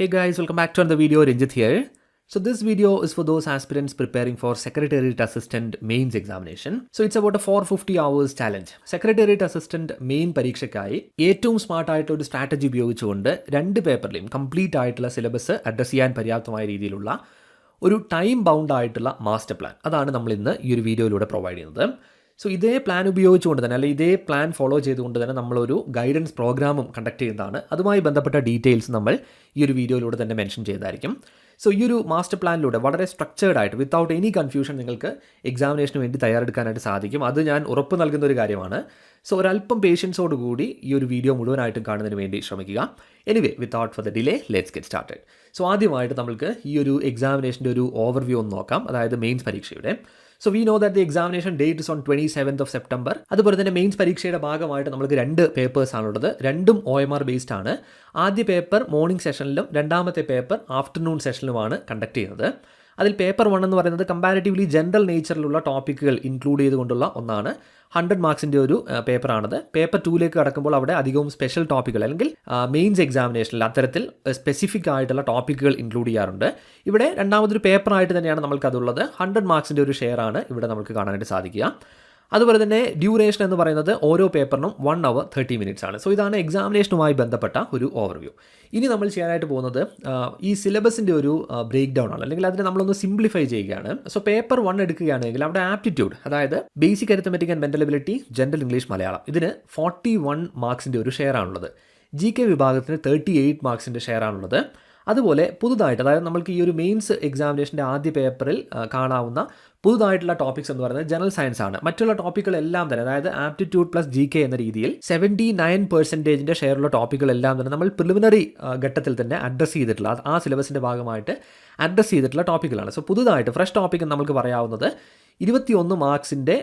Hey guys, welcome back to another video. Ranjit here. So this video is for those aspirants preparing for Secretariat Assistant Mains examination. So it's about a 450 hours challenge. Secretariat Assistant main പരീക്ഷയ്ക്കായി ഏറ്റവും smart ആയിട്ടുള്ള ഒരു strategy ഉപയോഗിച്ചുകൊണ്ട് രണ്ട് പേപ്പറിലെയും complete ആയിട്ടുള്ള syllabus address ചെയ്യാൻ പര്യാപ്തമായ രീതിയിലുള്ള oru time bound ആയിട്ടുള്ള master plan. നമ്മൾ ഇന്ന് ഈ ഒരു വീഡിയോയിലൂടെ പ്രൊവൈഡ് ചെയ്യുന്നത് സോ ഇതേ പ്ലാൻ ഉപയോഗിച്ചുകൊണ്ട് തന്നെ അല്ലെങ്കിൽ ഇതേ പ്ലാൻ ഫോളോ ചെയ്തുകൊണ്ട് തന്നെ നമ്മളൊരു ഗൈഡൻസ് പ്രോഗ്രാമും കണ്ടക്ട് ചെയ്യുന്നതാണ്. അതുമായി ബന്ധപ്പെട്ട ഡീറ്റെയിൽസ് നമ്മൾ ഈ ഒരു വീഡിയോയിലൂടെ തന്നെ മെൻഷൻ ചെയ്തായിരിക്കും സോ ഈ ഒരു മാസ്റ്റർ പ്ലാനിലൂടെ വളരെ സ്ട്രക്ചേർഡ് ആയിട്ട് വിത്തൗട്ട് എനി കൺഫ്യൂഷൻ നിങ്ങൾക്ക് എക്സാമിനേഷന് വേണ്ടി തയ്യാറെടുക്കാനായിട്ട് സാധിക്കും. അത് ഞാൻ ഉറപ്പ് നൽകുന്ന ഒരു കാര്യമാണ്. സോ ഒരല്പം പേഷ്യൻസോട് കൂടി ഈ ഒരു വീഡിയോ മുഴുവനായിട്ടും കാണുന്നതിന് വേണ്ടി ശ്രമിക്കുക. Anyway without for the delay let's get started so ആദ്യമായിട്ട് നമുക്ക് ഈ ഒരു എക്സാമിനേഷന്റെ ഒരു ഓവർവ്യൂ ഒന്ന് നോക്കാം. അതായത് മെയിൻസ് പരീക്ഷയുടെ. So we know that the examination date is on twenty seventh of September അതുപോലെ തന്നെ മെയിൻസ് പരീക്ഷയുടെ ഭാഗമായിട്ട് നമുക്ക് രണ്ട് പേപ്പേഴ്സ് ആണുള്ളത്. രണ്ടും ഒ എം ആർ ബേസ്ഡ് ആണ്. ആദ്യ പേപ്പർ മോർണിംഗ് സെഷനിലും രണ്ടാമത്തെ പേപ്പർ ആഫ്റ്റർനൂൺ സെഷനിലുമാണ് കണ്ടക്ട് ചെയ്യുന്നത്. അതിൽ പേപ്പർ വൺ എന്ന് പറയുന്നത് കമ്പാരിറ്റീവ്ലി ജനറൽ നേച്ചറിലുള്ള ടോപ്പിക്കുകൾ ഇൻക്ലൂഡ് ചെയ്തുകൊണ്ടുള്ള ഒന്നാണ്. ഹൺഡ്രഡ് മാർക്സിന്റെ ഒരു പേപ്പറാണത് പേപ്പർ ടൂയിലേക്ക് കടക്കുമ്പോൾ അവിടെ അധികവും സ്പെഷ്യൽ ടോപ്പിക്കുകൾ അല്ലെങ്കിൽ മെയിൻസ് എക്സാമിനേഷനിൽ അത്തരത്തിൽ സ്പെസിഫിക് ആയിട്ടുള്ള ടോപ്പിക്കുകൾ ഇൻക്ലൂഡ് ചെയ്യാറുണ്ട്. ഇവിടെ രണ്ടാമതൊരു പേപ്പറായിട്ട് തന്നെയാണ് നമുക്കതുള്ളത് ഹൺഡ്രഡ് മാർക്സിന്റെ ഒരു ഷെയർ ആണ് ഇവിടെ നമുക്ക് കാണാനായിട്ട് സാധിക്കുക. അതുപോലെ തന്നെ ഡ്യൂറേഷൻ എന്ന് പറയുന്നത് ഓരോ പേപ്പറിനും വൺ അവർ തേർട്ടി മിനിറ്റ്സ് ആണ്. സോ ഇതാണ് എക്സാമിനേഷനുമായി ബന്ധപ്പെട്ട ഒരു ഓവർവ്യൂ ഇനി നമ്മൾ ചെയ്യാനായിട്ട് പോകുന്നത് ഈ സിലബസിന്റെ ഒരു ബ്രേക്ക് ഡൗൺ ആണ്. അല്ലെങ്കിൽ അതിനെ നമ്മളൊന്ന് സിംപ്ലിഫൈ ചെയ്യുകയാണ്. സോ പേപ്പർ വൺ എടുക്കുകയാണെങ്കിൽ അവിടെ ആപ്റ്റിറ്റ്യൂഡ് അതായത് basic arithmetic and mental ability general English Malayalam ഇതിന് ഫോർട്ടി വൺ മാർക്സിന്റെ ഒരു ഷെയർ ആണുള്ളത്. ജി കെ വിഭാഗത്തിന് തേർട്ടി എയ്റ്റ് മാർക്സിന്റെ ഷെയർ ആണുള്ളത്. അതുപോലെ പുതുതായിട്ട് അതായത് നമ്മൾക്ക് ഈ ഒരു മെയിൻസ് എക്സാമിനേഷന്റെ ആദ്യ പേപ്പറിൽ കാണാവുന്ന പുതുതായിട്ടുള്ള ടോപ്പിക്സ് എന്ന് പറയുന്നത് ജനറൽ സയൻസ് ആണ്. മറ്റുള്ള ടോപ്പിക്കുകളെല്ലാം തന്നെ അതായത് ആപ്റ്റിറ്റ്യൂഡ് പ്ലസ് ജി കെ എന്ന രീതിയിൽ സെവന്റി നയൻ പെർസെന്റേജിന്റെ ഷെയറുള്ള ടോപ്പിക്കുകളെല്ലാം തന്നെ നമ്മൾ പ്രിലിമിനറി ഘട്ടത്തിൽ തന്നെ അഡ്രസ്സ് ചെയ്തിട്ടുള്ള ആ സിലബസിന്റെ ഭാഗമായിട്ട് അഡ്രസ്സ് ചെയ്തിട്ടുള്ള ടോപ്പിക്കുകളാണ് സോ പുതുതായിട്ട് ഫ്രഷ് ടോപ്പിക് നമുക്ക് പറയാവുന്നത് ഇരുപത്തിയൊന്ന് മാർക്സിന്റെ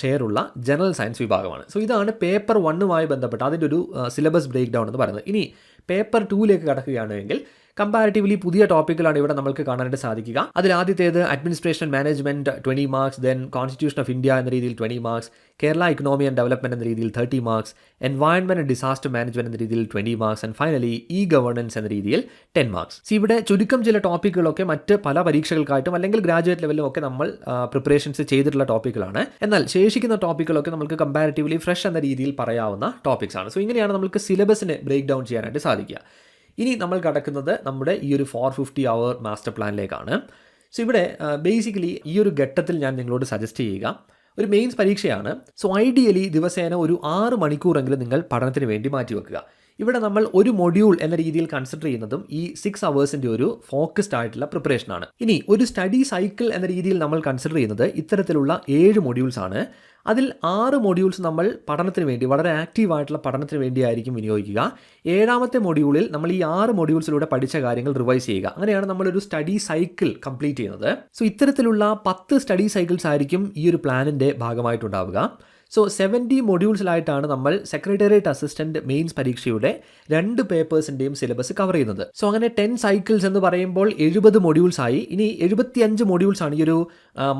ഷെയറുള്ള ജനറൽ സയൻസ് വിഭാഗമാണ്. സോ ഇതാണ് പേപ്പർ വണ്ണുമായി ബന്ധപ്പെട്ട് അതിന്റെ ഒരു സിലബസ് ബ്രേക്ക് ഡൗൺ എന്ന് പറയുന്നത്. ഇനി പേപ്പർ ടൂവിലേക്ക് കടക്കുകയാണെങ്കിൽ കമ്പാരിറ്റീവ്ലി പുതിയ ടോപ്പിക്കുകളാണ് ഇവിടെ നമുക്ക് കാണാനായിട്ട് സാധിക്കുക. അതിൽ ആദ്യത്തേത് administration management twenty marks then constitution of India എന്ന രീതിയിൽ twenty marks Kerala economy and development എന്ന രീതിയിൽ thirty marks environment and disaster management എന്ന രീതിയിൽ twenty marks and finally e governance എന്ന രീതിയിൽ ടെൻ മാർക്സ് ഇവിടെ ചുരുക്കം ചില ടോപ്പിക്കുകളൊക്കെ മറ്റ് പല പരീക്ഷകൾക്കായിട്ടും അല്ലെങ്കിൽ ഗ്രാജുവേറ്റ് ലെവലിലും ഒക്കെ നമ്മൾ പ്രിപ്പറേഷൻസ് ചെയ്തിട്ടുള്ള ടോപ്പിക്കുകളാണ് എന്നാൽ ശേഷിക്കുന്ന ടോപ്പിക്കുകളൊക്കെ നമുക്ക് കമ്പാരിറ്റീവ്ലി ഫ്രഷ് എന്ന രീതിയിൽ പറയാവുന്ന ടോപ്പിക്സ് ആണ്. സോ ഇങ്ങനെയാണ് നമുക്ക് സിലബസിനെ ബ്രേക്ക് ഡൗൺ ചെയ്യാനായിട്ട് സാധിക്കുക. ഇനി നമ്മൾ കടക്കുന്നത് നമ്മുടെ ഈ ഒരു ഫോർ ഫിഫ്റ്റി അവർ മാസ്റ്റർ പ്ലാനിലേക്കാണ് സോ ഇവിടെ ബേസിക്കലി ഈ ഒരു ഘട്ടത്തിൽ ഞാൻ നിങ്ങളോട് സജസ്റ്റ് ചെയ്യുക. ഒരു മെയിൻസ് പരീക്ഷയാണ്. സോ ഐഡിയലി ദിവസേന ഒരു ആറ് മണിക്കൂറെങ്കിലും നിങ്ങൾ പഠനത്തിന് വേണ്ടി മാറ്റി മാറ്റിവെക്കുക. ഇവിടെ നമ്മൾ ഒരു മൊഡ്യൂൾ എന്ന രീതിയിൽ കൺസിഡർ ചെയ്യുന്നതും ഈ സിക്സ് അവേഴ്സിന്റെ ഒരു ഫോക്കസ്ഡ് ആയിട്ടുള്ള പ്രിപ്പറേഷനാണ് ഇനി ഒരു സ്റ്റഡി സൈക്കിൾ എന്ന രീതിയിൽ നമ്മൾ കൺസിഡർ ചെയ്യുന്നത് ഇത്തരത്തിലുള്ള ഏഴ് മൊഡ്യൂൾസ് ആണ്. അതിൽ ആറ് മൊഡ്യൂൾസ് നമ്മൾ പഠനത്തിന് വേണ്ടി വളരെ ആക്റ്റീവായിട്ടുള്ള പഠനത്തിന് വേണ്ടിയായിരിക്കും വിനിയോഗിക്കുക. ഏഴാമത്തെ മൊഡ്യൂളിൽ നമ്മൾ ഈ ആറ് മൊഡ്യൂൾസിലൂടെ പഠിച്ച കാര്യങ്ങൾ റിവൈസ് ചെയ്യുക. അങ്ങനെയാണ് നമ്മളൊരു സ്റ്റഡി സൈക്കിൾ കംപ്ലീറ്റ് ചെയ്യുന്നത്. സോ ഇത്തരത്തിലുള്ള പത്ത് സ്റ്റഡി സൈക്കിൾസ് ആയിരിക്കും ഈ ഒരു പ്ലാനിന്റെ ഭാഗമായിട്ടുണ്ടാവുക. സോ സെവന്റി മൊഡ്യൂൾസിലായിട്ടാണ് നമ്മൾ സെക്രട്ടേറിയറ്റ് അസിസ്റ്റന്റ് മെയിൻസ് പരീക്ഷയുടെ രണ്ട് പേപ്പേഴ്സിന്റെയും സിലബസ് കവർ ചെയ്യുന്നത്. സോ അങ്ങനെ ടെൻ സൈക്കിൾസ് എന്ന് പറയുമ്പോൾ എഴുപത് മൊഡ്യൂൾസ് ആയി ഇനി എഴുപത്തിയഞ്ച് മൊഡ്യൂൾസ് ആണ് ഈ ഒരു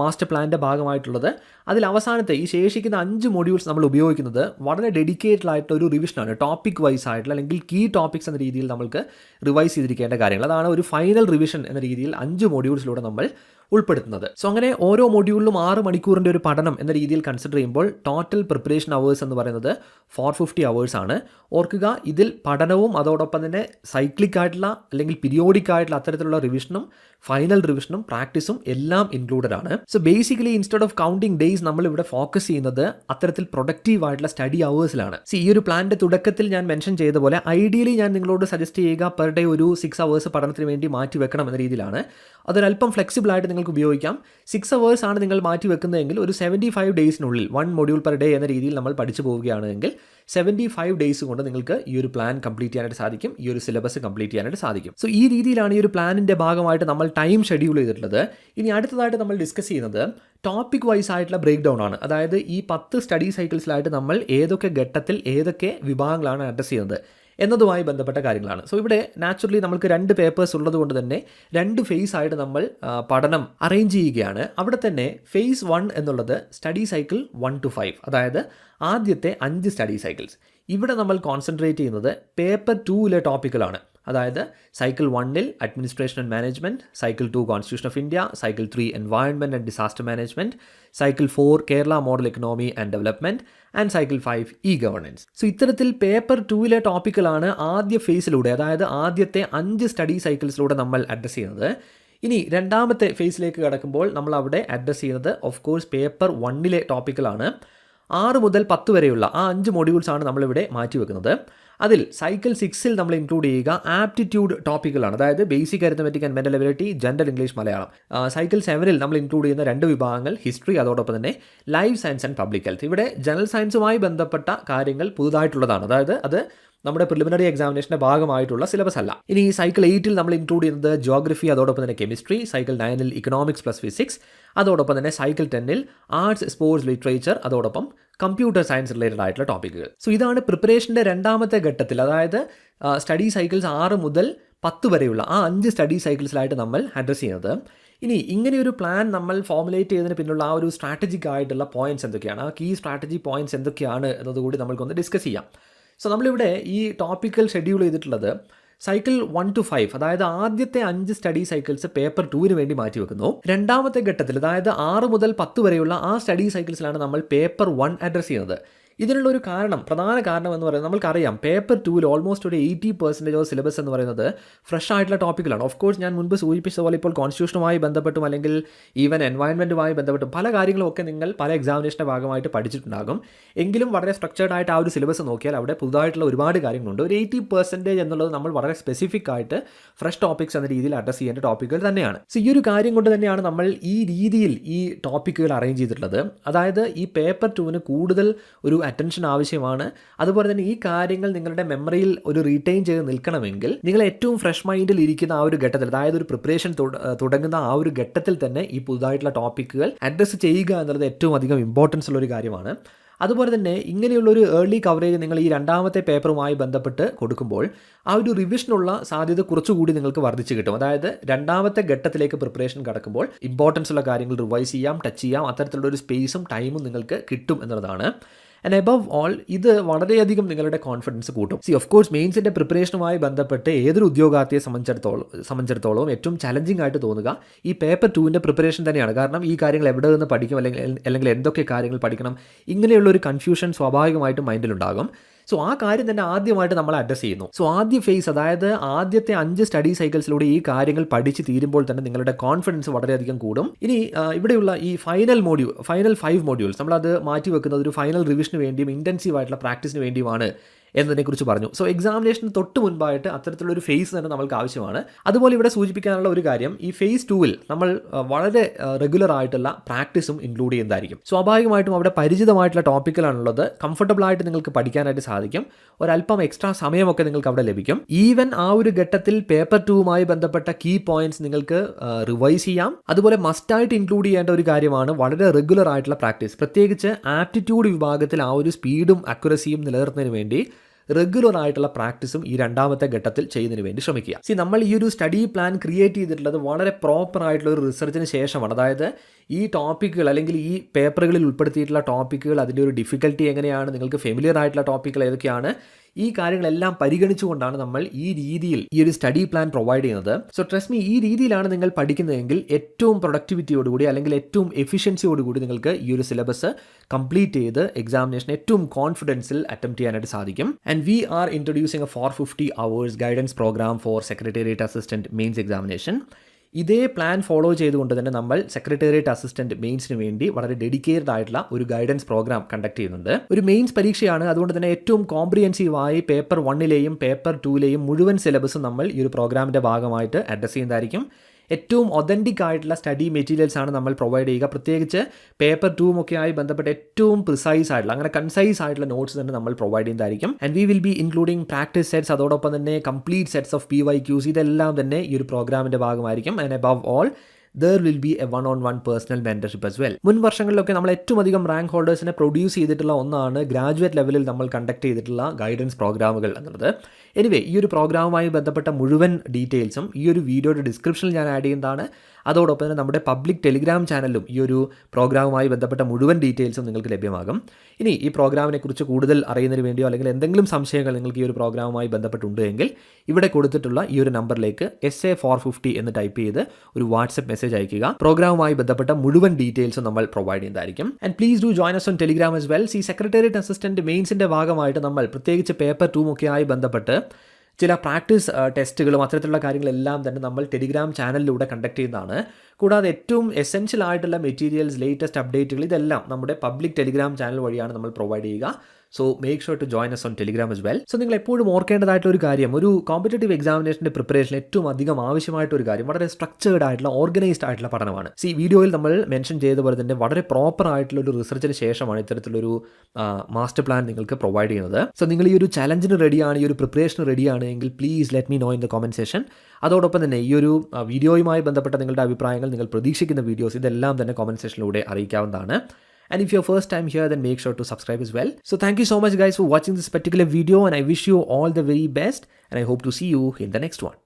മാസ്റ്റർ പ്ലാനിന്റെ ഭാഗമായിട്ടുള്ളത്. അതിൽ അവസാനത്തെ ഈ ശേഷിക്കുന്ന അഞ്ച് മൊഡ്യൂൾസ് നമ്മൾ ഉപയോഗിക്കുന്നത് വളരെ ഡെഡിക്കേറ്റഡ് ആയിട്ടുള്ള ഒരു റിവിഷനാണ് ടോപ്പിക് വൈസ് ആയിട്ടുള്ള അല്ലെങ്കിൽ കീ ടോപ്പിക്സ് എന്ന രീതിയിൽ നമ്മൾക്ക് റിവൈസ് ചെയ്തിരിക്കേണ്ട കാര്യങ്ങൾ. അതാണ് ഒരു ഫൈനൽ റിവിഷൻ എന്ന രീതിയിൽ അഞ്ച് മൊഡ്യൂൾസിലൂടെ നമ്മൾ ഉൾപ്പെടുത്തുന്നത്. സോ അങ്ങനെ ഓരോ മൊഡ്യൂളിലും ആറ് മണിക്കൂറിന്റെ ഒരു പഠനം എന്ന രീതിയിൽ കൺസിഡർ ചെയ്യുമ്പോൾ ടോട്ടൽ പ്രിപ്പറേഷൻ അവേഴ്സ് എന്ന് പറയുന്നത് ഫോർ ഫിഫ്റ്റി അവേഴ്സ് ആണ്. ഓർക്കുക ഇതിൽ പഠനവും അതോടൊപ്പം തന്നെ സൈക്ലിക് ആയിട്ടുള്ള അല്ലെങ്കിൽ പിരിയോഡിക് ആയിട്ടുള്ള അത്തരത്തിലുള്ള റിവിഷനും ഫൈനൽ റിവിഷനും പ്രാക്ടീസും എല്ലാം ഇൻക്ലൂഡഡ് ആണ്. So basically instead of counting days നമ്മൾ ഇവിടെ ഫോക്കസ് ചെയ്യുന്നത് അത്തരത്തിൽ പ്രൊഡക്റ്റീവ് ആയിട്ടുള്ള സ്റ്റഡി അവേഴ്സിലാണ് സി ഈ ഒരു പ്ലാന്റെ തുടക്കത്തിൽ ഞാൻ മെൻഷൻ ചെയ്ത പോലെ ഐഡിയലി ഞാൻ നിങ്ങളോട് സജസ്റ്റ് ചെയ്യുക പെർ ഡേ ഒരു സിക്സ് അവേഴ്സ് പഠനത്തിന് വേണ്ടി മാറ്റി വെക്കണം എന്ന രീതിയിലാണ്. അതൊരല്പം ഫ്ലെക്സിബിൾ ആയിട്ട് നിങ്ങൾക്ക് ഉപയോഗിക്കാം. സിക്സ് അവേഴ്സ് ആണ് നിങ്ങൾ മാറ്റി വെക്കുന്നതെങ്കിൽ ഒരു സെവന്റി ഫൈവ് ഡേയ്സിനുള്ളിൽ വൺ മൊഡ്യൂൾ പെർ ഡേ എന്ന രീതിയിൽ നമ്മൾ പഠിച്ചു പോവുകയാണെങ്കിൽ സെവന്റി ഫൈവ് ഡേയ്സ് കൊണ്ട് നിങ്ങൾക്ക് ഈ ഒരു പ്ലാൻ കംപ്ലീറ്റ് ചെയ്യാനായിട്ട് സാധിക്കും. ഈ ഒരു സിലബസ് കംപ്ലീറ്റ് ചെയ്യാനായിട്ട് സാധിക്കും. സോ ഈ രീതിയിലാണ് ഈ ഒരു പ്ലാനിന്റെ ഭാഗമായിട്ട് നമ്മൾ ടൈം ഷെഡ്യൂൾ ചെയ്തിട്ടുള്ളത്. ഇനി അടുത്തതായിട്ട് നമ്മൾ ഡിസ്കസ് ചെയ്യുന്നത് ടോപ്പിക് വൈസ് ആയിട്ടുള്ള ബ്രേക്ക് ഡൗൺ ആണ്. അതായത് ഈ പത്ത് സ്റ്റഡി സൈക്കിൾസിലായിട്ട് നമ്മൾ ഏതൊക്കെ ഘട്ടത്തിൽ ഏതൊക്കെ വിഭാഗങ്ങളാണ് അഡ്രസ് ചെയ്യുന്നത്. എന്നതുമായി ബന്ധപ്പെട്ട കാര്യങ്ങളാണ്. സോ ഇവിടെ നാച്ചുറലി നമുക്ക് രണ്ട് പേപ്പേഴ്സ് ഉള്ളത് കൊണ്ട് തന്നെ രണ്ട് ഫേസ് ആയിട്ട് നമ്മൾ പഠനം അറേഞ്ച് ചെയ്യുകയാണ്. അവിടെ തന്നെ ഫേസ് വൺ എന്നുള്ളത് study cycle one to five അതായത് ആദ്യത്തെ അഞ്ച് സ്റ്റഡി സൈക്കിൾസ് ഇവിടെ നമ്മൾ കോൺസെൻട്രേറ്റ് ചെയ്യുന്നത് പേപ്പർ ടൂവിലെ ടോപ്പിക്കുകളാണ് അതായത് സൈക്കിൾ വണ്ണിൽ administration and management cycle two constitution of India cycle three environment and disaster management cycle four Kerala model economy and development and cycle five e governance so ഇത്തരത്തിൽ paper ടൂവിലെ ടോപ്പിക്കുകളാണ് ആദ്യ ഫേസിലൂടെ അതായത് ആദ്യത്തെ അഞ്ച് സ്റ്റഡി സൈക്കിൾസിലൂടെ നമ്മൾ അഡ്രസ്സ് ചെയ്യുന്നത്. ഇനി രണ്ടാമത്തെ ഫേസിലേക്ക് കടക്കുമ്പോൾ നമ്മൾ അവിടെ അഡ്രസ്സ് ചെയ്യുന്നത് ഓഫ് കോഴ്സ് പേപ്പർ വണ്ണിലെ ടോപ്പിക്കുകളാണ് ആറ് മുതൽ പത്ത് വരെയുള്ള ആ അഞ്ച് മൊഡ്യൂൾസാണ് നമ്മളിവിടെ മാറ്റിവെക്കുന്നത്. അതിൽ സൈക്കിൾ സിക്സിൽ നമ്മൾ ഇൻക്ലൂഡ് ചെയ്യുക ആപ്റ്റിറ്റ്യൂഡ് ടോപ്പിക്കുകളാണ് അതായത് basic arithmetic and mental ability general English Malayalam cycle സെവനിൽ നമ്മൾ ഇൻക്ലൂഡ് ചെയ്യുന്ന രണ്ട് വിഭാഗങ്ങൾ ഹിസ്റ്ററി അതോടൊപ്പം തന്നെ life science and public health ഇവിടെ ജനറൽ സയൻസുമായി ബന്ധപ്പെട്ട കാര്യങ്ങൾ പുതുതായിട്ടുള്ളതാണ്. അതായത് അത് നമ്മുടെ പ്രിലിമിനറി എക്സാമിനേഷന്റെ ഭാഗമായിട്ടുള്ള സിലബസ് അല്ല. ഇനി സൈക്കിൾ എയ്റ്റിൽ നമ്മൾ ഇൻക്ലൂഡ് ചെയ്യുന്നത് ജോഗ്രഫി അതോടൊപ്പം തന്നെ കെമിസ്ട്രി സൈക്കിൾ നയനിൽ ഇക്കണോമിക്സ് പ്ലസ് ഫിസിക്സ് അതോടൊപ്പം തന്നെ സൈക്കിൾ ടെന്നിൽ ആർട്സ് സ്പോർട്സ് ലിറ്ററേച്ചർ അതോടൊപ്പം കമ്പ്യൂട്ടർ സയൻസ് റിലേറ്റഡ് ആയിട്ടുള്ള ടോപ്പിക്കുകൾ സോ ഇതാണ് പ്രിപ്പറേഷന്റെ രണ്ടാമത്തെ ഘട്ടത്തിൽ. അതായത് സ്റ്റഡി സൈക്കിൾസ് ആറ് മുതൽ പത്ത് വരെയുള്ള ആ അഞ്ച് സ്റ്റഡി സൈക്കിൾസിലായിട്ട് നമ്മൾ അഡ്രസ്സ് ചെയ്യുന്നത്. ഇനി ഇങ്ങനെയൊരു പ്ലാൻ നമ്മൾ ഫോമുലേറ്റ് ചെയ്തതിന് പിന്നുള്ള ആ ഒരു സ്ട്രാറ്റജിക് ആയിട്ടുള്ള പോയിന്റ്സ് എന്തൊക്കെയാണ്? ആ കീ സ്ട്രാറ്റജി പോയിന്റ്സ് എന്തൊക്കെയാണ് എന്നതുകൂടി നമ്മൾക്കൊന്ന് ഡിസ്കസ് ചെയ്യാം. സോ നമ്മളിവിടെ ഈ ടോപ്പിക്കൽ ഷെഡ്യൂൾ ചെയ്തിട്ടുള്ളത് സൈക്കിൾ വൺ ടു ഫൈവ് അതായത് ആദ്യത്തെ അഞ്ച് സ്റ്റഡി സൈക്കിൾസ് പേപ്പർ ടൂവിന് വേണ്ടി മാറ്റി വെക്കുന്നു. രണ്ടാമത്തെ ഘട്ടത്തിൽ അതായത് ആറ് മുതൽ പത്ത് വരെയുള്ള ആ സ്റ്റഡി സൈക്കിൾസിലാണ് നമ്മൾ പേപ്പർ വൺ അഡ്രസ്സ് ചെയ്യുന്നത്. ഇതിനുള്ള ഒരു കാരണം പ്രധാന കാരണം എന്ന് പറയുന്നത് നമുക്കറിയാം പേപ്പർ ടൂവിൽ ഓൾമോസ്റ്റ് ഒരു എയ്റ്റി പെർസെന്റേജ് ഓഫ് സിലബസ് എന്ന് പറയുന്നത് ഫ്രഷ് ആയിട്ടുള്ള ടോപ്പിക്കുകളാണ് ഓഫ് കോഴ്സ് ഞാൻ മുൻപ് സൂചിപ്പിച്ച പോലെ ഇപ്പോൾ കോൺസ്റ്റിറ്റ്യൂഷനുമായി ബന്ധപ്പെട്ടും അല്ലെങ്കിൽ ഈവൻ എൻവയൺമെന്റുമായി ബന്ധപ്പെട്ടും പല കാര്യങ്ങളും ഒക്കെ നിങ്ങൾ പല എക്സാമിനേഷന്റെ ഭാഗമായിട്ട് പഠിച്ചിട്ടുണ്ടാകും. എങ്കിലും വളരെ സ്ട്രക്ചേർഡ് ആയിട്ട് ആ ഒരു സിലബസ് നോക്കിയാൽ അവിടെ പുതുതായിട്ടുള്ള ഒരുപാട് കാര്യങ്ങളുണ്ട്. ഒരു എയ്റ്റി പെർസെന്റേജ് എന്നുള്ളത് നമ്മൾ വളരെ സ്പെസിഫിക് ആയിട്ട് ഫ്രഷ് ടോപ്പിക്സ് എന്ന രീതിയിൽ അഡ്രസ് ചെയ്യേണ്ട ടോപ്പിക്കുകൾ തന്നെയാണ്. സോ ഈ ഒരു കാര്യം കൊണ്ട് തന്നെയാണ് നമ്മൾ ഈ രീതിയിൽ ഈ ടോപ്പിക്കുകൾ അറേഞ്ച് ചെയ്തിട്ടുള്ളത്. അതായത് ഈ പേപ്പർ ടൂവിന് കൂടുതൽ ഒരു അറ്റൻഷൻ ആവശ്യമാണ്. അതുപോലെ തന്നെ ഈ കാര്യങ്ങൾ നിങ്ങളുടെ മെമ്മറിയിൽ ഒരു റീറ്റെയിൻ ചെയ്ത് നിൽക്കണമെങ്കിൽ നിങ്ങൾ ഏറ്റവും ഫ്രഷ് മൈൻഡിൽ ഇരിക്കുന്ന ആ ഒരു ഘട്ടത്തിൽ അതായത് ഒരു പ്രിപ്പറേഷൻ തുടങ്ങുന്ന ആ ഒരു ഘട്ടത്തിൽ തന്നെ ഈ പുതുതായിട്ടുള്ള ടോപ്പിക്കുകൾ അഡ്രസ്സ് ചെയ്യുക എന്നുള്ളത് ഏറ്റവും അധികം ഇമ്പോർട്ടൻസ് ഉള്ള ഒരു കാര്യമാണ്. അതുപോലെ തന്നെ ഇങ്ങനെയുള്ള ഒരു ഏർലി കവറേജ് നിങ്ങൾ ഈ രണ്ടാമത്തെ പേപ്പറുമായി ബന്ധപ്പെട്ട് കൊടുക്കുമ്പോൾ ആ ഒരു റിവിഷനുള്ള സാധ്യത കുറച്ചുകൂടി നിങ്ങൾക്ക് വർദ്ധിച്ച് കിട്ടും. അതായത് രണ്ടാമത്തെ ഘട്ടത്തിലേക്ക് പ്രിപ്പറേഷൻ കടക്കുമ്പോൾ ഇമ്പോർട്ടൻസ് ഉള്ള കാര്യങ്ങൾ റിവൈസ് ചെയ്യാം ടച്ച് ചെയ്യാം അത്തരത്തിലുള്ള ഒരു സ്പേസും ടൈമും നിങ്ങൾക്ക് കിട്ടും എന്നുള്ളതാണ്. ആൻഡ് എബവ് ഓൾ ഇത് വളരെയധികം നിങ്ങളുടെ കോൺഫിഡൻസ് കൂട്ടും. സി ഓഫ് കോഴ്സ് മെയിൻസിന്റെ പ്രിപ്പറേഷനുമായി ബന്ധപ്പെട്ട് ഏതൊരു ഉദ്യോഗാർത്ഥിയെ സംബന്ധിച്ചിടത്തോളം സംബന്ധിച്ചിടത്തോളം ഏറ്റവും ചലഞ്ചിങ് ആയിട്ട് തോന്നുക ഈ പേപ്പർ ടുവിന്റെ പ്രിപ്പറേഷൻ തന്നെയാണ്. കാരണം ഈ കാര്യങ്ങൾ എവിടെ നിന്ന് പഠിക്കും അല്ലെങ്കിൽ അല്ലെങ്കിൽ എന്തൊക്കെ കാര്യങ്ങൾ പഠിക്കണം ഇങ്ങനെയുള്ള ഒരു കൺഫ്യൂഷൻ സ്വാഭാവികമായിട്ടും മൈൻഡിലുണ്ടാകും സോ ആ കാര്യം തന്നെ ആദ്യമായിട്ട് നമ്മൾ അഡ്രസ് ചെയ്യുന്നു. സോ ആദ്യ ഫേസ് അതായത് ആദ്യത്തെ അഞ്ച് സ്റ്റഡി സൈക്കിൾസിലൂടെ ഈ കാര്യങ്ങൾ പഠിച്ച് തീരുമ്പോൾ തന്നെ നിങ്ങളുടെ കോൺഫിഡൻസ് വളരെയധികം കൂടും. ഇനി ഇവിടെയുള്ള ഈ final module final five modules നമ്മളത് മാറ്റി വെക്കുന്നത് ഒരു ഫൈനൽ റിവിഷന് വേണ്ടിയും ഇന്റൻസീവ് ആയിട്ടുള്ള പ്രാക്ടീസിന് വേണ്ടിയുമാണ്. എന്നതിനെക്കുറിച്ച് പറഞ്ഞു. സോ എക്സാമിനേഷന് തൊട്ട് മുൻപായിട്ട് അത്തരത്തിലുള്ള ഫേസ് തന്നെ നമ്മൾക്ക് ആവശ്യമാണ്. അതുപോലെ ഇവിടെ സൂചിപ്പിക്കാനുള്ള ഒരു കാര്യം ഈ ഫേസ് ടൂവിൽ നമ്മൾ വളരെ റെഗുലർ ആയിട്ടുള്ള പ്രാക്ടീസും ഇൻക്ലൂഡ് ചെയ്യുന്നതായിരിക്കും. സ്വാഭാവികമായിട്ടും അവിടെ പരിചിതമായിട്ടുള്ള ടോപ്പിക്കലാണുള്ളത് കംഫർട്ടബിൾ ആയിട്ട് നിങ്ങൾക്ക് പഠിക്കാനായിട്ട് സാധിക്കും. ഒരല്പം എക്സ്ട്രാ സമയമൊക്കെ നിങ്ങൾക്ക് അവിടെ ലഭിക്കും. ഈവൻ ആ ഒരു ഘട്ടത്തിൽ പേപ്പർ ടൂവുമായി ബന്ധപ്പെട്ട കീ പോയിന്റ്സ് നിങ്ങൾക്ക് റിവൈസ് ചെയ്യാം. അതുപോലെ മസ്റ്റായിട്ട് ഇൻക്ലൂഡ് ചെയ്യേണ്ട ഒരു കാര്യമാണ് വളരെ റെഗുലർ ആയിട്ടുള്ള പ്രാക്ടീസ് പ്രത്യേകിച്ച് ആപ്റ്റിറ്റ്യൂഡ് വിഭാഗത്തിൽ ആ ഒരു സ്പീഡും അക്യുറസിയും നിലനിർത്തുന്നതിന് വേണ്ടി റെഗുലർ ആയിട്ടുള്ള പ്രാക്ടീസും ഈ രണ്ടാമത്തെ ഘട്ടത്തിൽ ചെയ്യുന്നതിന് വേണ്ടി ശ്രമിക്കുക. സി നമ്മൾ ഈ ഒരു സ്റ്റഡി പ്ലാൻ ക്രിയേറ്റ് ചെയ്തിട്ടുള്ളത് വളരെ പ്രോപ്പർ ആയിട്ടുള്ള ഒരു റിസർച്ചിന് ശേഷമാണ്. അതായത് ഈ ടോപ്പിക്കുകൾ അല്ലെങ്കിൽ ഈ പേപ്പറുകളിൽ ഉൾപ്പെടുത്തിയിട്ടുള്ള ടോപ്പിക്കുകൾ അതിന്റെ ഒരു ഡിഫിക്കൽട്ടി എങ്ങനെയാണ് നിങ്ങൾക്ക് ഫെമിലിയർ ആയിട്ടുള്ള ടോപ്പിക്കുകൾ ഏതൊക്കെയാണ് ഈ കാര്യങ്ങളെല്ലാം പരിഗണിച്ചുകൊണ്ടാണ് നമ്മൾ ഈ രീതിയിൽ ഈ ഒരു സ്റ്റഡി പ്ലാൻ പ്രൊവൈഡ് ചെയ്യുന്നത്. സോ ട്രസ്റ്റ് മീ ഈ രീതിയിലാണ് നിങ്ങൾ പഠിക്കുന്നതെങ്കിൽ ഏറ്റവും പ്രൊഡക്ടിവിറ്റിയോടുകൂടി അല്ലെങ്കിൽ ഏറ്റവും എഫിഷ്യൻസിയോടുകൂടി നിങ്ങൾക്ക് ഈ ഒരു സിലബസ് കംപ്ലീറ്റ് ചെയ്ത് എക്സാമിനേഷൻ ഏറ്റവും കോൺഫിഡൻസിൽ അറ്റംപ്റ്റ് ചെയ്യാനായിട്ട് സാധിക്കും. And we are introducing a four fifty hours guidance program for secretariat assistant mains examination ഇതേ പ്ലാൻ ഫോളോ ചെയ്തുകൊണ്ട് തന്നെ നമ്മൾ സെക്രട്ടേറിയറ്റ് അസിസ്റ്റന്റ് മെയിൻസിന് വേണ്ടി വളരെ ഡെഡിക്കേറ്റഡ് ആയിട്ടുള്ള ഒരു ഗൈഡൻസ് പ്രോഗ്രാം കണ്ടക്ട് ചെയ്യുന്നുണ്ട്. ഒരു മെയിൻസ് പരീക്ഷയാണ്. അതുകൊണ്ട് തന്നെ ഏറ്റവും കോംപ്രിഹെൻസീവായി പേപ്പർ വണ്ണിലെയും പേപ്പർ ടൂവിലെയും മുഴുവൻ സിലബസും നമ്മൾ ഈ ഒരു പ്രോഗ്രാമിന്റെ ഭാഗമായിട്ട് അഡ്രസ് ചെയ്യുന്നതായിരിക്കും. ഏറ്റവും ഒതന്റിക് ആയിട്ടുള്ള സ്റ്റഡി മെറ്റീരിയൽസ് ആണ് നമ്മൾ പ്രൊവൈഡ് ചെയ്യുക. പ്രത്യേകിച്ച് പേപ്പർ ടൂവും ഒക്കെ ആയി ബന്ധപ്പെട്ട് ഏറ്റവും പ്രിസൈസ് ആയിട്ടുള്ള അങ്ങനെ കൺസൈസ് ആയിട്ടുള്ള നോട്ട്സ് തന്നെ നമ്മൾ പ്രൊവൈഡ് ചെയ്യുന്നതായിരിക്കും. And we will be including practice sets അതോടൊപ്പം തന്നെ complete sets of P Y Qs ഇതെല്ലാം തന്നെ ഈ ഒരു പ്രോഗ്രാമിന്റെ ഭാഗമായിരിക്കും. And above all there will be a one on one personal mentorship as well മുൻ വർഷങ്ങളിലൊക്കെ നമ്മൾ ഏറ്റവും അധികം റാങ്ക് ഹോൾഡേഴ്സിനെ പ്രൊഡ്യൂസ് ചെയ്തിട്ടുള്ള ഒന്നാണ് ഗ്രാജുവേറ്റ് ലെവലിൽ നമ്മൾ കണ്ടക്ട് ചെയ്തിട്ടുള്ള ഗൈഡൻസ് പ്രോഗ്രാമുകൾ എന്നുള്ളത്. എനിവേ ഈ ഒരു പ്രോഗ്രാമുമായി ബന്ധപ്പെട്ട മുഴുവൻ ഡീറ്റെയിൽസും ഈ ഒരു വീഡിയോയുടെ ഡിസ്ക്രിപ്ഷനിൽ ഞാൻ ആഡ് ചെയ്യുന്നതാണ്. അതോടൊപ്പം തന്നെ നമ്മുടെ പബ്ലിക് ടെലിഗ്രാം ചാനലിലും ഈ ഒരു പ്രോഗ്രാമുമായി ബന്ധപ്പെട്ട മുഴുവൻ ഡീറ്റെയിൽസും നിങ്ങൾക്ക് ലഭ്യമാകും. ഇനി ഈ പ്രോഗ്രാമിനെക്കുറിച്ച് കൂടുതൽ അറിയുന്നതിന് വേണ്ടിയോ അല്ലെങ്കിൽ എന്തെങ്കിലും സംശയങ്ങൾ നിങ്ങൾക്ക് ഈ ഒരു പ്രോഗ്രാമുമായി ബന്ധപ്പെട്ടുണ്ട് എങ്കിൽ ഇവിടെ കൊടുത്തിട്ടുള്ള ഈ ഒരു നമ്പറിലേക്ക് എസ് എ ഫോർ ഫിഫ്റ്റി എന്ന് ടൈപ്പ് ചെയ്ത് ഒരു വാട്സപ്പ് മെസ്സേജ് അയക്കുക പ്രോഗ്രാമുമായി ബന്ധപ്പെട്ട മുഴുവൻ ഡീറ്റെയിൽസും നമ്മൾ പ്രൊവൈഡ് ചെയ്യുന്നതായിരിക്കും. And please do join us on Telegram as well C secretariat assistant മെയിൻസിന്റെ ഭാഗമായിട്ട് നമ്മൾ പ്രത്യേകിച്ച് പേപ്പർ ടൂമൊക്കെയായി ബന്ധപ്പെട്ട് ചില പ്രാക്ടീസ് ടെസ്റ്റുകളും അത്തരത്തിലുള്ള കാര്യങ്ങളെല്ലാം തന്നെ നമ്മൾ ടെലിഗ്രാം ചാനലിലൂടെ കണ്ടക്ട് ചെയ്യുന്നതാണ്. കൂടാതെ ഏറ്റവും എസെൻഷ്യൽ ആയിട്ടുള്ള മെറ്റീരിയൽസ് ലേറ്റസ്റ്റ് അപ്ഡേറ്റുകൾ ഇതെല്ലാം നമ്മുടെ പബ്ലിക് ടെലിഗ്രാം ചാനൽ വഴിയാണ് നമ്മൾ പ്രൊവൈഡ് ചെയ്യുക. So make sure to join us on Telegram as well so നിങ്ങൾ എപ്പോഴും ഓർക്കേണ്ടതായിട്ടുള്ള ഒരു കാര്യം ഒരു കോമ്പറ്റേറ്റീവ് എക്സാമിനേഷന്റെ പ്രിപ്പറേഷൻ ഏറ്റവും അധികം ആവശ്യമായിട്ട് ഒരു കാര്യം വളരെ സ്ട്രക്ചേർഡ് ആയിട്ടുള്ള ഓർഗനൈസ്ഡ് ആയിട്ടുള്ള പഠനമാണ്. സി വീഡിയോയിൽ നമ്മൾ മെൻഷൻ ചെയ്ത പോലെ തന്നെ വളരെ പ്രോപ്പർ ആയിട്ടുള്ള ഒരു റിസർച്ചിന് ശേഷമാണ് ഇത്തരത്തിലൊരു മാസ്റ്റർ പ്ലാൻ നിങ്ങൾക്ക് പ്രൊവൈഡ് ചെയ്യുന്നത്. സോ നിങ്ങൾ ഈ ഒരു ചലഞ്ചിന് റെഡിയാണ് ഈ ഒരു പ്രിപ്പറേഷന് റെഡിയാണ് എങ്കിൽ please let me know in the comment session അതോടൊപ്പം തന്നെ ഈ ഒരു വീഡിയോയുമായി ബന്ധപ്പെട്ട നിങ്ങളുടെ അഭിപ്രായങ്ങൾ നിങ്ങൾ പ്രതീക്ഷിക്കുന്ന വീഡിയോസ് ഇതെല്ലാം തന്നെ കമന്റ് സെഷനിലൂടെ അറിയിക്കാവുന്നതാണ്. And if you're first time here, then make sure to subscribe as well. So thank you so much guys for watching this particular video and I wish you all the very best and I hope to see you in the next one.